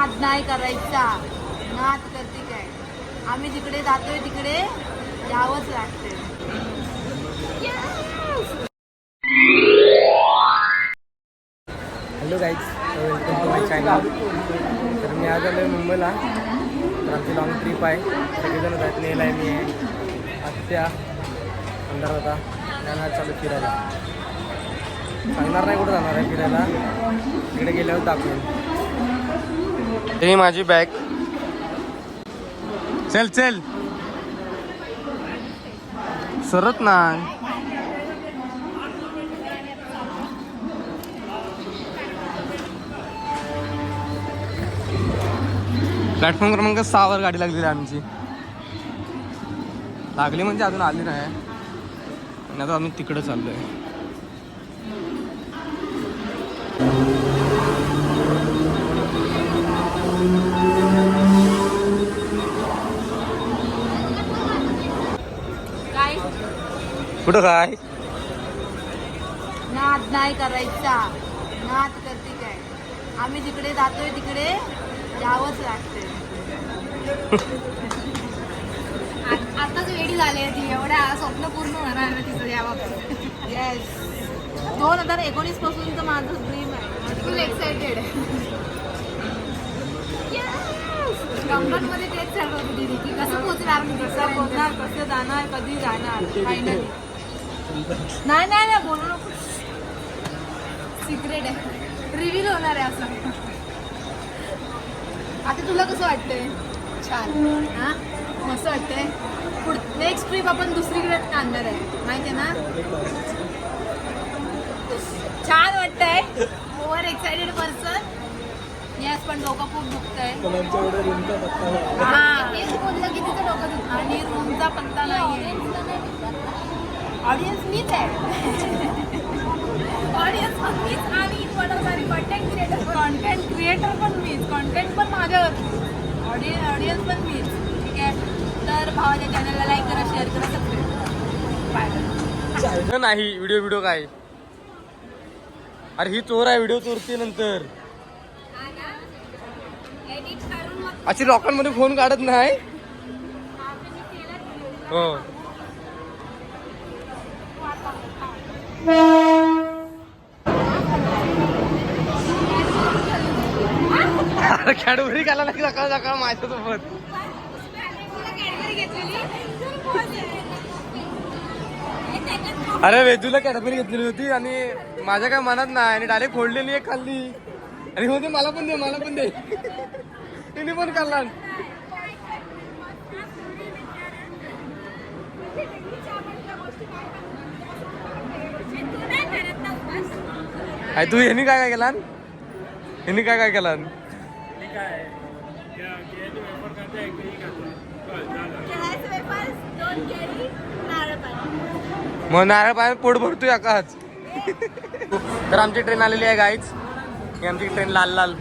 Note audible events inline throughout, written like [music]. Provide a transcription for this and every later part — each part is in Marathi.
नाद नाही करायचा. नाद करते काय? आम्ही जिकडे जातोय तिकडे यावंच लागते hello guys welcome to my channel तर मी आज आलो आहे मुंबईला. तर आमची लॉंग ट्रिप आहे. सगळेजण जात नेला आहे मी आहे आत्या अंधार होता त्यांना चालू फिरायला. सांगणार नाही कुठं जाणार आहे फिरायला. तिकडे गेल्यावर दाखवून. ही माझी बॅग चल चल. सरत ना प्लॅटफॉर्म क्रमांक सहावर गाडी लागलेली आहे आमची. लागली म्हणजे अजून आली नाही. आता आम्ही तिकडं चाललोय. आहे कुठं काय? नाद नाही करायचा. नाद करते काय? आम्ही जिकडे जातोय तिकडे यावंच लागते [laughs] आताच वेडी झाली आहे ती. एवढ्या स्वप्न पूर्ण होणार आहे तिचं याबाबत. येस दोन हजार एकोणीस पासूनचं माझं ड्रीम आहे. फुल एक्साइटेड गंमत मध्ये तेच चालू होती दीदी की कसं पोहोचणार मी कसं तिथं पोहोचणार? कसं जाणार? कधी जाणार? फायनली नाही नाही नाही बोलू नको. सिक्रेट आहे. रिव्हील होणार आहे असं. आता तुला कसं वाटतंय? छान. हा? मस्त वाटतंय. पुढ नेक्स्ट ट्रिप आपण दुसरीकडे आणणार आहे. माहिती आहे ना? छान वाटतंय. ओव्हर एक्साइटेड पर्सन येस पण डोकं खूप दुखतंय. हा तेच बोललं की तिचं डोकं दुखतं. आणि रूमचा पत्ता नाहीये. ऑडियन्स मीच आहे. ऑडियन्स पण मीच आणि sorry content creator content creator पण मीच. कॉन्टेंट पण माझ्यावर ऑडियन्स ऑडियन्स पण मीच. ठीक आहे? तर भावाच्या चॅनलला लाईक करा शेअर करा सबस्क्राईब बाय नाही व्हिडिओ व्हिडिओ काय? अरे ही चोर आहे व्हिडिओ चोरते नंतर एडिट करून मग अशी लोकांमध्ये फोन काढत नाही. हो. कॅडबरी खायला नाही सकाळ सकाळ माझ्यासोबत. अरे वेदूला कॅडबरी घेतलेली होती आणि माझ्या काय मनात नाही आणि डायरेक्ट फोडलेली एक खाल्ली. आणि होते मला पण दे मला पण दे. तिने पण खाल्ला काय तू यांनी काय काय केला यांनी काय काय केला मग नारळ पाणी पोट भरतोय आकाच तर आमची ट्रेन आलेली आहे गाईच आमची ट्रेन लाल लाल.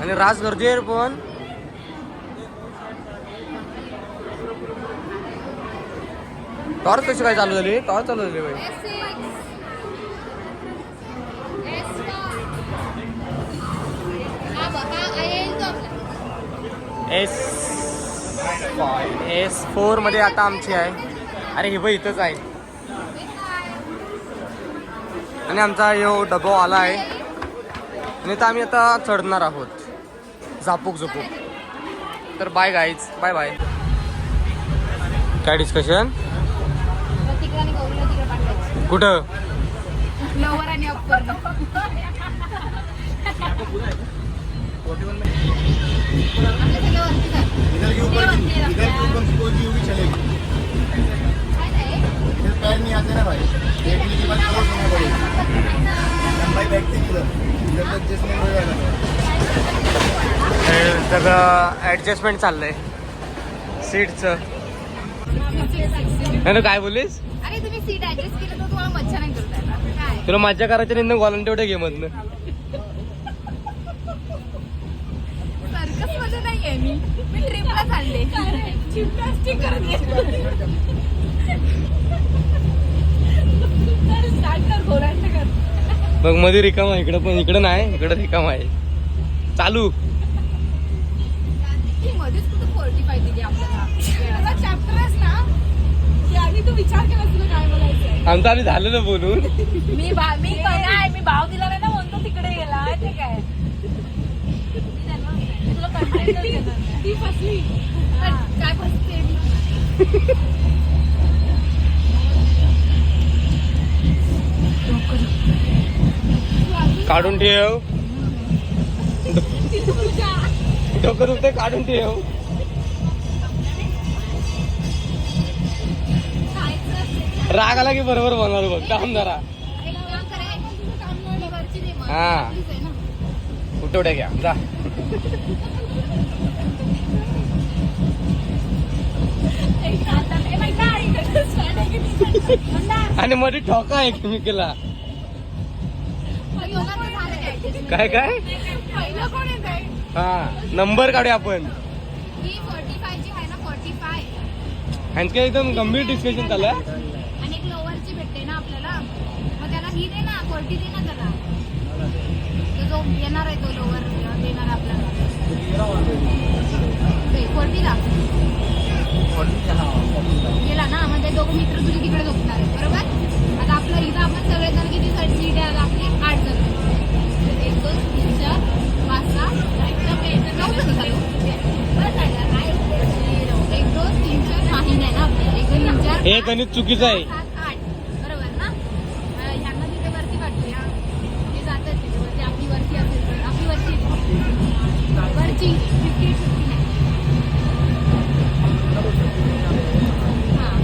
आणि रास गर्दी आहे पण. टॉर्च कशी काय चालू झाली? टॉर्च चालू झाली बाई. एस एस फोरमध्ये आता आमची आहे. अरे हे बघ इथंच आहे. आणि आमचा यो डबो आला आहे. आणि तर आम्ही आता चढणार आहोत. झापूक झुपूक. तर बाय गाईज बाय बाय काय डिस्कशन कुठं? भाई सगळं ॲडजस्टमेंट चाललंय. सीटचं नाही ना, काय बोललीस? अरे तुम्ही सीट ऍडजस्ट केलं तर तुम्हाला मज्जा नाही करता येणार. काय? तुला मज्जा करायची नाही गोलन तेवढे घे मधनं. सर्कसमध्ये नाहीये मी. मी ट्रिपला चालले. जिमनॅस्टिक करत स्टार्ट कर घोरांड कर बघमध्ये रिकाम आहे इकडं पण इकडं नाही इकडं रिकाम आहे. चालू. ती मध्येच कुठं फोर्टी फाय दिली आपल्याला. चॅप्टरच ना की आधी तू विचार केला तुला काय आमचं आधी झालेलं बोलून. मी बा मी काय मी भाव दिला नाही ना म्हणतो तिकडे गेला. ते काय तुला कंटेंट ती फसली. काय फसते काढून ठेव. डोकं दुखते काढून ठेव. राग आला की बरोबर बोलणार बघ. काम जरा. हा. उठवड्या घ्या. जा. आणि मध्ये ठोका आहे केमिकला काय काय? हा नंबर काढूया आपण. ही फोर्टी फाय जी आहे ना फोर्टी फाय ह्यांचं काय एकदम गंभीर डिस्कशन झालं आणि एक भेटते ना आपल्याला मग त्याला ही. दे ना दे ना त्याला तो जो येणार आहे तो लोवर देणार आपल्याला हे गणित चुकीचं आहे सात आठ बरोबर ना अं, ह्यांना तिथे वरती पाठवूया ते जातात तिथे वरती आपली वरती असेल तर आपली वरची वरची फिफ्टी फिफ्टी नाही हां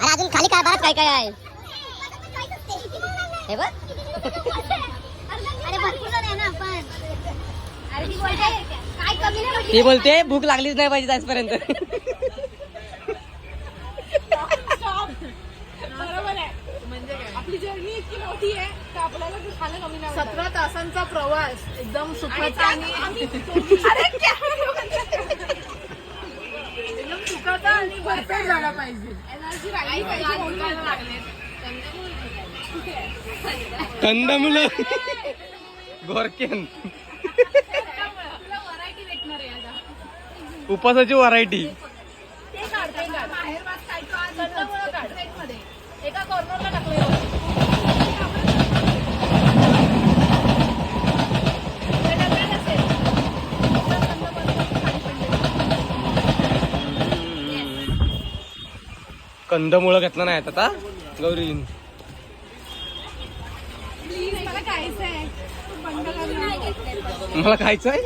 अरे अजून खाली काय बरंच काय काय आहे हे बघ अरे भरपूर जण आहे ना आपण अरे ती बोलते काय कमी नाही म्हटली ती बोलते भूक लागलीच नाही पाहिजे आजपर्यंत. बरोबर आहे काय आपली जर्नी इतकी मोठी आहे तर आपल्याला ते खाणं कमी नाही सतरा तासांचा प्रवास एकदम सुखाचा आणि अरे क्या? एकदम सुखाचा आणि भरपेट झाला पाहिजे. एनर्जी राहिली पाहिजे म्हणून लागले कंदमुलं. गोरकेन तुला व्हरायटी भेटणार आहे आता उपासाची व्हरायटी ते काढ ते काढ बाहेर वाज काढतो आज कंदमुळं एका कॉर्नरला टाकले कंदमुळं घेतला नाही आता गौरी. मला खायचं आहे?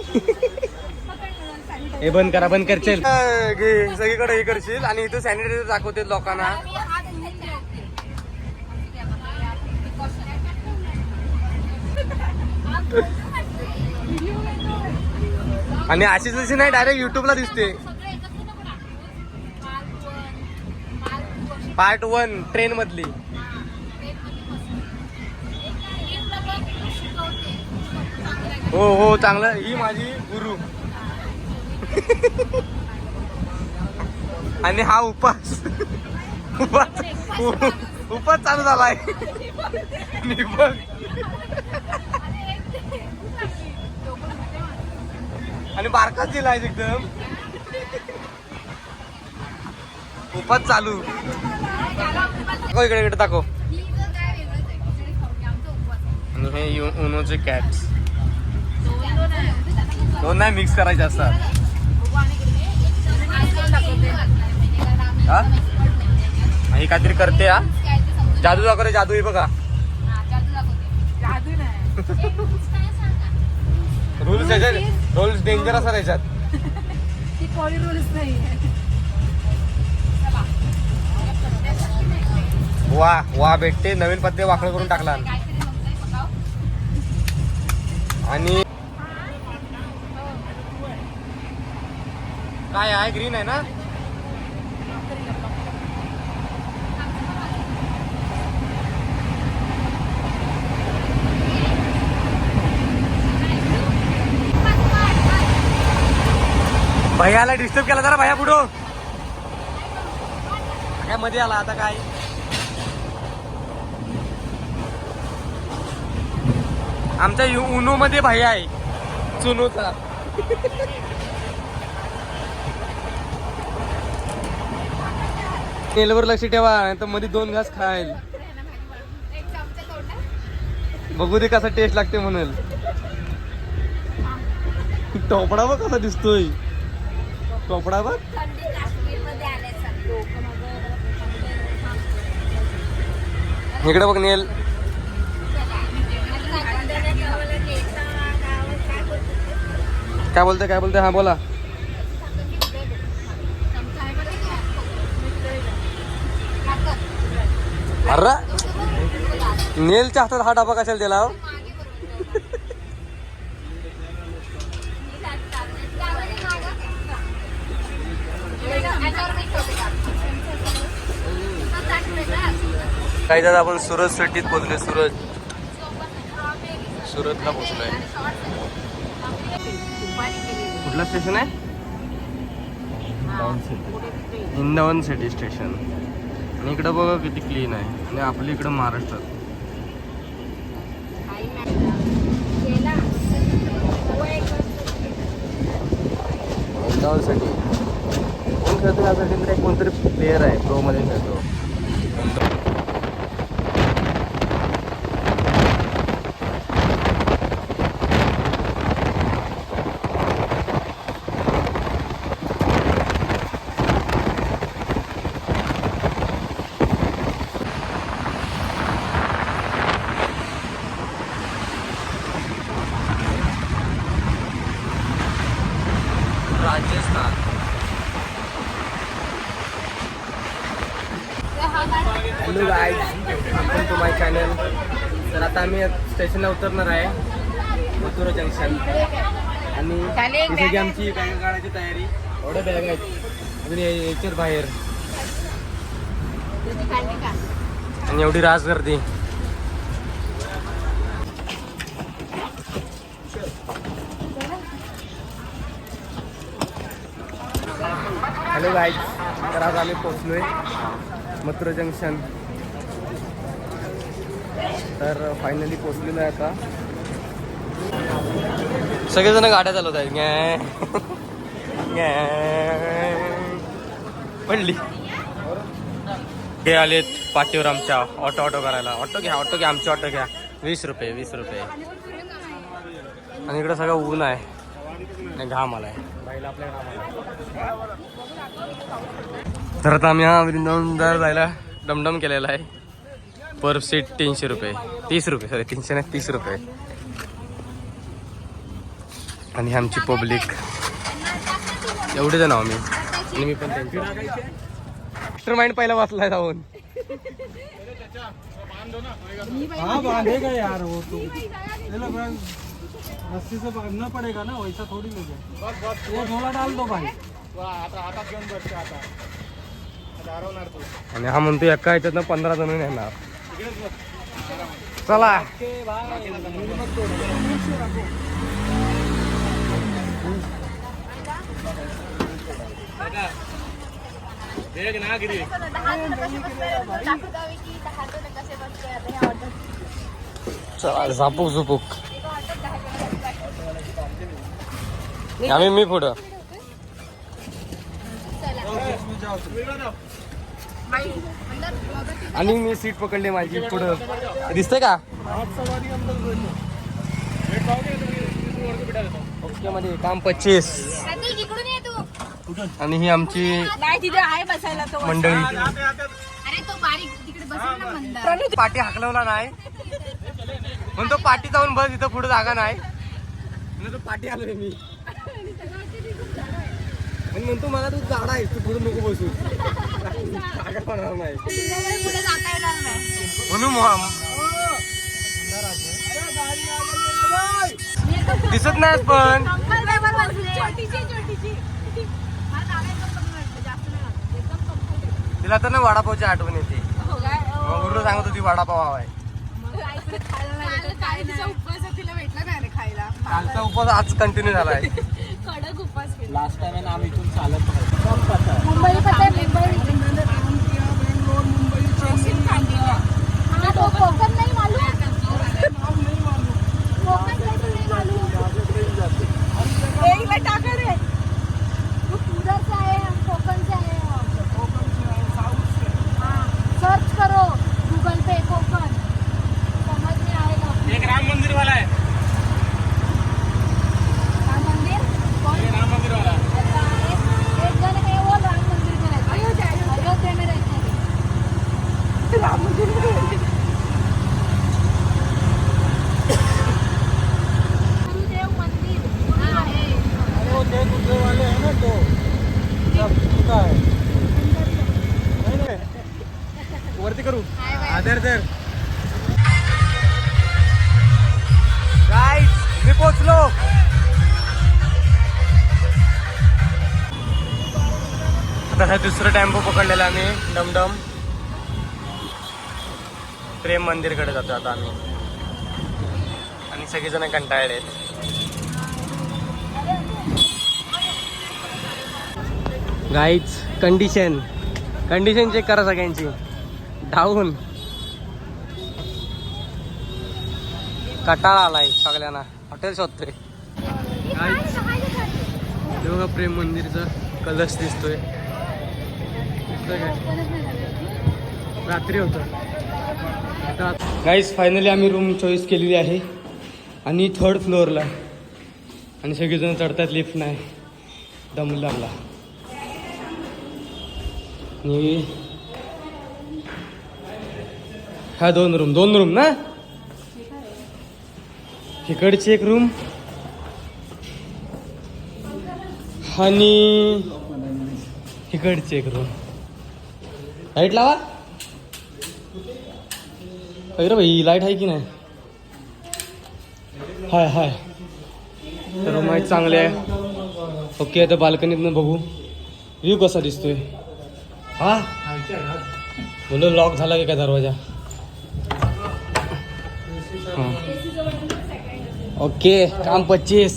हे बंद करा बंद करशील सगळीकडे हे करशील आणि इथं सॅनिटायझर दाखवते लोकांना. आणि अशी जशी नाही डायरेक्ट युट्यूबला दिसते. पार्ट वन ट्रेन मधली. हो हो चांगलं. ही माझी गुरु. [laughs] आणि हा उपास. उपास. उपास चालू झालाय. आणि आणि बारकाच दिलाय एकदम. उपास चालू. दाखव इकडे इकडे दाखव. आणि हे उनोचे कॅट्स दोन नाही मिक्स करायचे असतात. हा? ही काहीतरी करते हा? जादू दाखव रे जादू ही बघा. जादू नाही रूल्स याच्यात रूल्स डेंजर असतात याच्यात. ती कोणी रूल्स नाही वा वा भेटते. नवीन पत्ते वाकड करून टाकला. आणि काय आहे? ग्रीन आहे ना? भैयाला डिस्टर्ब केला जरा भैया पुढं. काय मध्ये आला आता काय? आमच्या उनो मध्ये भैया आहे. चुनूचा. तेलवर लक्ष ठेवा नाही तर मध्ये दोन घास खाईल. बघू दे कसा टेस्ट लागते म्हणेल टोपडा बघ कसा दिसतोय. टोपडा बघ. इकडे बघ नेल. काय बोलते काय बोलते हा बोला. अरे नेलच्या हातात हा डबा कशाला दिला हो? काही दादा आपण सुरत सिटीत पोहोचलोय सुरत सुरतला पोहोचलोय कुठलं स्टेशन आहे? इंदावन सिटी स्टेशन आणि इकडं बघा किती क्लीन आहे. आणि आपल्या इकडं महाराष्ट्रात. इंदावन कोण खेळतो? यासाठी कोणतरी प्लेअर आहे प्रो मध्ये खेळतो राजस्थान हॅलो गाईज आपण टू माय चॅनल तर आता आम्ही स्टेशनला उतरणार आहे. मथुरा जंक्शन आणि तिथे की आमची बॅग काढायची तयारी. एवढ्या बॅग आहेत. अजून या- याच्यात बाहेर. आणि एवढी रास गर्दी. हॅलो गाईज तर आज आम्ही पोचलोय मथुरा जंक्शन. तर फायनली पोचलेलो आहे आता. सगळेजण गाड्या चालवत आहेत. पडली. हे आलेत पाठीवर आमच्या ऑटो ऑटो करायला. ऑटो घ्या ऑटो घ्या आमची ऑटो घ्या. वीस रुपये वीस रुपये. आणि इकडं सगळं ऊन आहे. आणि घाम आलाय. घाम आलाय तर आता आम्ही हा वृंदावन दर जायला डमडम केलेला आहे. पर सीट तीनशे रुपये. तीस रुपये सॉरी तीनशे नाही तीस रुपये. आणि आमची पब्लिक. एवढे जण मी. आणि मी पण त्यांची. मास्टर माइंड पहिला वाचलाय जाऊन. हाँ बांधेगा यार वो तो. चलो भाई. रस्सी से बांधना पड़ेगा ना वैसा थोड़ी ले जाए वो झोला डाल दो भाई. आणि हा म्हणतो एका ह्याच्यात पंधरा जण येणार चला. चला झापूक झुपूक. आम्ही मी पुढं. आणि मी सीट पकडली माझी पुढं. दिसतंय का? ओके मध्ये काम पच्चीस. इकडून ये तू आणि ही आमची नाही तिथे आहे बसायला तो मंडळी. अरे तो बारीक तिकडे बसेल ना मंदार. पाठी हाकलवला नाही. म्हणतो पाठी जाऊन बस इथं पुढे जागा नाही. पाठी आलोय मी. आणि म्हणतो मला तू जाड आहे तू पुढे नको बसू. म्हणून दिसत नाही पण. तिला तर ना वडापावची आठवण येते. मग सांगत होती वडापाव आहे कालचा उपवास आज कंटिन्यू झाला आहे कडक उपवास केला. लास्ट टाइम आहे ना आम्ही इथून चालत मुंबई. कसं आहे मुंबई. हा तो कोकण नाही मालूम. कोकण काहीतरी नाही मालूम. ए, हिला टाका रे. वो सूरत से आए हम कोकण से आए हम हाँ सर्च करो गूगल पे कोकण समझ में आएगा एक राम मंदिर वाला आहे राम मंदिर कौन राम मंदिर वाला अच्छा एक एक जन है वो राम मंदिर में रहता है अयोध्या में रहते हैं गुरुदेव मंदिर हाँ है अरे वो ते दूसरे वाले है ना तो सब उनका है नहीं, नहीं। वरती करू हाय बाय. आदर तर गाईज मी आता हा दुसरं टेम्पो पकडलेला आम्ही डमडम. प्रेम मंदिरकडे जातो आता आम्ही. आणि सगळेजण कंटाळले आहेत गाईच कंडिशन कंडिशन चेक करा सगळ्यांची. डाऊन कटाळा आलाय सगळ्यांना. हॉटेल शोधतोय. हे बघा प्रेम मंदिरचा कलश दिसतोय. रात्री होतं. गाईज फायनली आम्ही रूम चॉईस केलेली आहे. आणि थर्ड फ्लोअरला आणि सगळेजण चढतात लिफ्ट नाही. दम लागला. आणि हा दोन रूम दोन रूम ना? इकडची एक रूम आणि इकडची एक रूम लाइट लावा. अरे भाई लाइट आहे की नाही? हाय हाय. रूम आहे चांगले आहे. ओके आता बाल्कनीतनं बघू. व्ह्यू कसा दिसतोय? हा? बोलो लॉक झाला की काय दरवाजा? हा. ओके काम पच्चीस.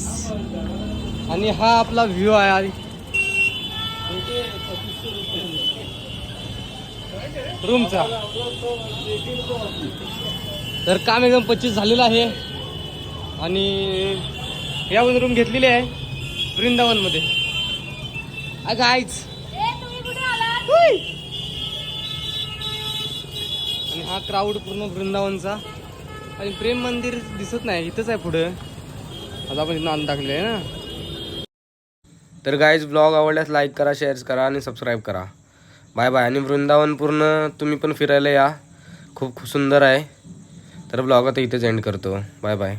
आणि हा आपला व्ह्यू आहे आधी. रूमचा तर काम एकदम पच्चीस झालेलं आहे. आणि यामध्ये रूम घेतलेली आहे वृंदावनमध्ये. अगं आईच. आणि हा क्राऊड पूर्ण वृंदावनचा. आणि प्रेम मंदिर दिसत नाही इथंच आहे पुढं. आता आपण इथं आणून टाकले आहे ना. तर गाईज ब्लॉग आवडल्यास लाईक करा शेअर्स करा आणि सबस्क्राईब करा. बाय बाय आणि वृंदावन पूर्ण तुम्ही पण फिरायला या. खूप खूप सुंदर आहे. तर ब्लॉग आता इथेच एंड करतो. Bye bye